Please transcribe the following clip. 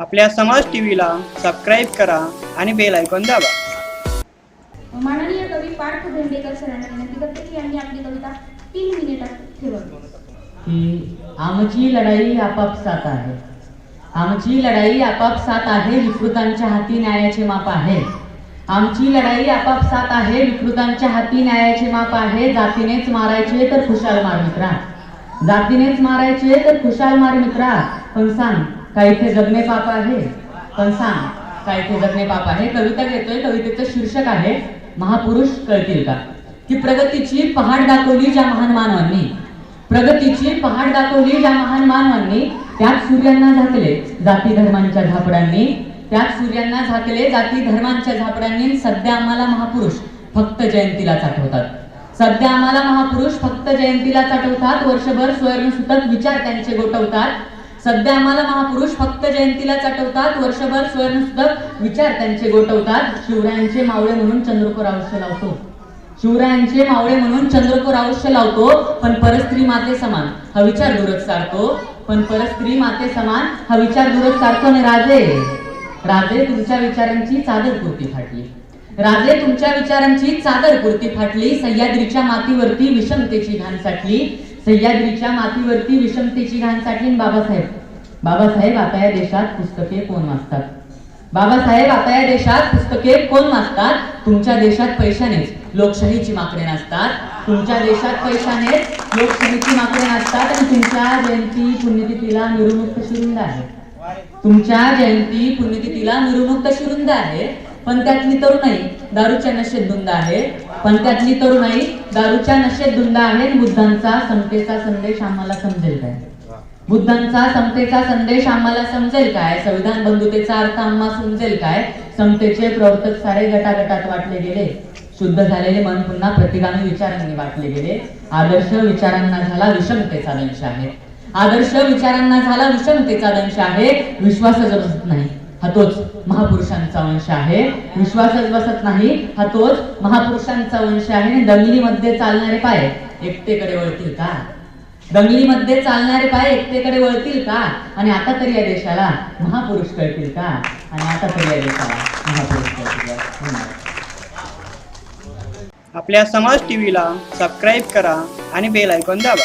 आपल्या समाज टीव्हीला सबस्क्राईब करा आणि बेल ऐकून दाबा. माननीय कवी पार्थ भेंडेकर सरांना विनंती करते की यांनी आपली कविता तीन मिनिटात ठेवावी. की आमची लढाई आपापसात आहे. आमची लढाई आपापसात आहे विकृतांच्या हाती न्यायाचे माप आहे. आमची लढाई आपापसात आहे विकृतांच्या हाती न्यायाचे माप आहे. जातीनेच मारायचे तर खुशाल मार मित्रा. जातीनेच मारायचे तर खुशाल मार मित्रा. पण सांग काय इथे जगणे पाप आहे? पण सांग काय इथे जगणे पाप आहे? कविता घेतोय कवितेचं शीर्षक आहे महापुरुष कळतील का? की प्रगतीची पहाड दाखवली ज्या महान मानवांनी. प्रगतीची पहाड दाखवली ज्या महान मानवांनी त्यात सूर्यांना झाकले जाती धर्मांच्या झापडांनी त्यात सूर्यांना झाकले जाती धर्मांच्या झापडांनी सध्या आम्हाला महापुरुष फक्त जयंतीलाच आठवतात सध्या आम्हाला महापुरुष फक्त जयंतीलाच आठवतात वर्षभर स्वयंसुतक विचार त्यांचे गोठवतात. सध्या आम्हाला महापुरुष फक्त जयंतीलाच आठवतात वर्षभर स्वयंसूतक विचार त्यांचे गोठवतात. शिवरायांचे मावळे म्हणून चंद्रपूर आयुष्य लावतो. शिवरायांचे मावळे म्हणून चंद्रपूर आयुष्य लावतो पण परस्त्री माते समान. हा विचार दूरच सारतो. पण परस्त्री माते समान हा विचार दूरच सारतो आणि राजे. राजे तुमच्या विचारांची चादर कुर्ती फाटली. राजे तुमच्या विचारांची चादर कुर्ती फाटली सह्याद्रीच्या मातीवरती विषमतेची घाण साठली. सह्याद्रीच्या मातीवरती विषमतेची घाण साठली बाबासाहेब. बाबासाहेब आता या देशात पुस्तके कोण वाचतात? बाबासाहेब आता या देशात पुस्तके कोण वाचतात? तुमच्या देशात पैशानेच लोकशाहीची माकडे नसतात तुमच्या देशात पैशानेच लोकशाहीची माकडे नसतात आणि तुमच्या जयंती पुण्यतिथीला मिरवणूक शिरुंद आहे. तुमच्या जयंती पुण्यतिथीला मिरवणूक शिरुंद आहे. पण त्यातली तरुणाई दारूच्या नशेत धुंद आहे. पण त्यातली तरुणाई दारूच्या नशेत धुंद आहे बुद्धांचा समतेचा संदेश आम्हाला समजेल काय? बुद्धांचा समतेचा संदेश आम्हाला समजेल काय? संविधान बंधुतेचा अर्थ आम्हाला समजेल काय? समतेचे प्रवर्तक सारे गटागटात वाटले गेले. शुद्ध झालेले मन पुन्हा प्रतिगामी विचारांनी वाटले गेले. आदर्श विचारांना झाला विषमतेचा दंश आहे. आदर्श विचारांना झाला विषमतेचा दंश आहे. विश्वासच बसत नाही. हा तोच महापुरुषांचा वंश आहे. विश्वासच बसत नाही. हा तोच महापुरुषांचा वंश आहे. आणि दंगलीमध्ये चालणारे पाय एकटेकडे वळतील का? दंगलीमध्ये चालणारे पाय एकटेकडे वळतील का? आणि आता तरी या देशाला महापुरुष कळतील का? आणि आता तरी या देशाला महापुरुष कळतील आपल्या समाज टीव्हीला सबस्क्राईब करा आणि बेल ऐकून दाबा.